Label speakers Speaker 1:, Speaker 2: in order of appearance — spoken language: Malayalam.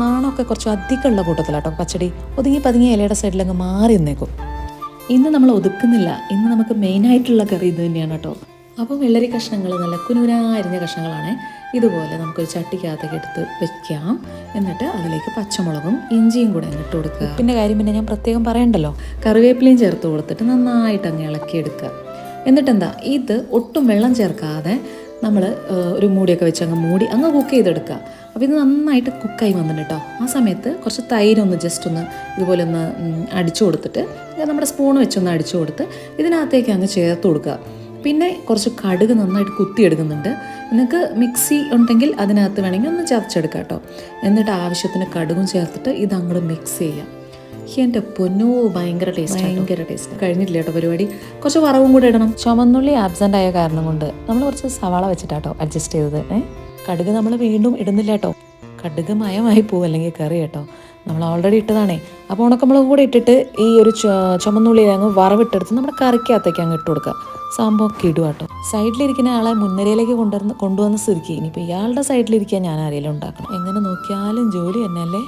Speaker 1: നാണമൊക്കെ കുറച്ച് അധികമുള്ള കൂട്ടത്തിലാട്ടോ. പച്ചടി ഒതുങ്ങി പതുങ്ങി ഇലയുടെ സൈഡിലങ്ങ് മാറി നിന്നേക്കും. ഇന്ന് നമ്മൾ ഒതുക്കുന്നില്ല. ഇന്ന് നമുക്ക് മെയിനായിട്ടുള്ള കറി ഇത് തന്നെയാണ് കേട്ടോ. അപ്പോൾ വെള്ളരി കഷ്ണങ്ങൾ നല്ല അരിഞ്ഞ കഷ്ണങ്ങളാണ്. ഇതുപോലെ നമുക്കൊരു ചട്ടിക്കകത്തേക്ക് എടുത്ത് വെക്കാം. എന്നിട്ട് അതിലേക്ക് പച്ചമുളകും ഇഞ്ചിയും കൂടെ അങ്ങ് ഇട്ട് കൊടുക്കുക. പിന്നെ കാര്യം പിന്നെ ഞാൻ പ്രത്യേകം പറയണ്ടല്ലോ. കറിവേപ്പിലയും ചേർത്ത് കൊടുത്തിട്ട് നന്നായിട്ട് അങ്ങ് ഇളക്കിയെടുക്കുക എന്നിട്ടെന്താ? ഇത് ഒട്ടും വെള്ളം ചേർക്കാതെ നമ്മൾ ഒരു മൂടിയൊക്കെ വെച്ച് അങ്ങ് മൂടി അങ്ങ് കുക്ക് ചെയ്തെടുക്കുക. അപ്പോൾ ഇത് നന്നായിട്ട് കുക്കായി വന്നിട്ടുണ്ട് കേട്ടോ. ആ സമയത്ത് കുറച്ച് തൈരൊന്ന് ജസ്റ്റ് ഒന്ന് ഇതുപോലെ ഒന്ന് അടിച്ചു കൊടുത്തിട്ട് നമ്മുടെ സ്പൂൺ വെച്ചൊന്ന് അടിച്ചു കൊടുത്ത് ഇതിനകത്തേക്ക് അങ്ങ് ചേർത്ത് കൊടുക്കുക. പിന്നെ കുറച്ച് കടുക് നന്നായിട്ട് കുത്തിയെടുക്കുന്നുണ്ട്. നിങ്ങൾക്ക് മിക്സി ഉണ്ടെങ്കിൽ അതിനകത്ത് വേണമെങ്കിൽ ഒന്ന് ചതച്ചെടുക്കാം കേട്ടോ. എന്നിട്ട് ആവശ്യത്തിന് കടുകും ചേർത്തിട്ട് ഇത് അങ്ങോട്ട് മിക്സ് ചെയ്യാം എന്റെ പൊന്നോ ഭയങ്കര ടേസ്റ്റ് ഭയങ്കര ടേസ്റ്റ് കഴിഞ്ഞിട്ടില്ല കേട്ടോ പരിപാടി. കുറച്ച് വറവും കൂടെ ഇടണം. ചുമന്നുള്ളി ആബ്സെന്റ് ആയ കാരണം കൊണ്ട് നമ്മൾ കുറച്ച് സവാള വെച്ചിട്ടാട്ടോ അഡ്ജസ്റ്റ് ചെയ്തത്. ഏ? കടുക് നമ്മൾ വീണ്ടും ഇടുന്നില്ല കേട്ടോ. കടുക് മയമായി പോകും അല്ലെങ്കിൽ കറി കേട്ടോ. നമ്മൾ ഓൾറെഡി ഇട്ടതാണേ. അപ്പോൾ ഉണക്കമുളക് കൂടെ ഇട്ടിട്ട് ഈ ഒരു ചുമന്നുള്ളിയിൽ ചുമന്നുള്ളി അങ്ങ് വറവിട്ടെടുത്ത് നമ്മുടെ കറിക്കകത്തേക്ക് അങ്ങ് ഇട്ട് കൊടുക്കുക. സംഭവമൊക്കെ ഇടുക കേട്ടോ. സൈഡിലിരിക്കുന്ന ആളെ മുൻനിരയിലേക്ക് കൊണ്ടുവന്ന് കൊണ്ടുവന്ന സ്ഥിതിക്ക് ഇനിയിപ്പോൾ ഇയാളുടെ സൈഡിലിരിക്കാൻ ഞാൻ ആരെങ്കിലും ഉണ്ടാക്കണം. എങ്ങനെ നോക്കിയാലും ജോലി തന്നെയല്ലേ?